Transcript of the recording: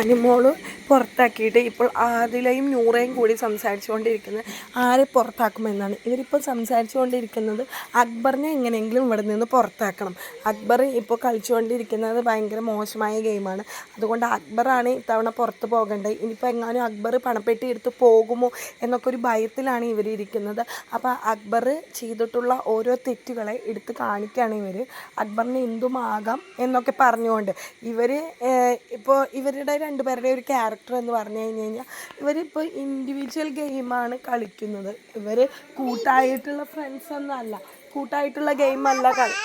അനുമോൾ പുറത്താക്കിയിട്ട് ഇപ്പോൾ ആദിലയും നൂറയും കൂടി സംസാരിച്ചുകൊണ്ടിരിക്കുന്നത് ആരെ പുറത്താക്കുമെന്നാണ്. ഇവരിപ്പോൾ സംസാരിച്ചുകൊണ്ടിരിക്കുന്നത് അക്ബറിനെ എങ്ങനെയെങ്കിലും ഇവിടെ നിന്ന് പുറത്താക്കണം. അക്ബർ ഇപ്പോൾ കളിച്ചുകൊണ്ടിരിക്കുന്നത് ഭയങ്കര മോശമായ ഗെയിമാണ്. അതുകൊണ്ട് അക്ബറാണ് ഇത്തവണ പുറത്ത് പോകേണ്ടത്. ഇനിയിപ്പോൾ എങ്ങാനും അക്ബർ പണപ്പെട്ടി എടുത്ത് പോകുമോ എന്നൊക്കെ ഒരു ഭയത്തിലാണ് ഇവർ ഇരിക്കുന്നത്. അപ്പോൾ അക്ബർ ചെയ്തിട്ടുള്ള ഓരോ തെറ്റുകളെ എടുത്ത് കാണിക്കുകയാണ് ഇവർ അക്ബറിന് എന്തുമാകാം എന്നൊക്കെ പറഞ്ഞുകൊണ്ട് ഇവർ ഇപ്പോൾ ഇവരുടെ രണ്ടുപേരുടെ ഒരു ക്യാരക്ടർ എന്ന് പറഞ്ഞു കഴിഞ്ഞ് കഴിഞ്ഞാൽ ഇവരിപ്പോൾ ഇൻഡിവിജ്വൽ ഗെയിമാണ് കളിക്കുന്നത്. ഇവർ കൂട്ടായിട്ടുള്ള ഫ്രണ്ട്സ് ഒന്നും അല്ല. കൂട്ടായിട്ടുള്ള ഗെയിമല്ല കളി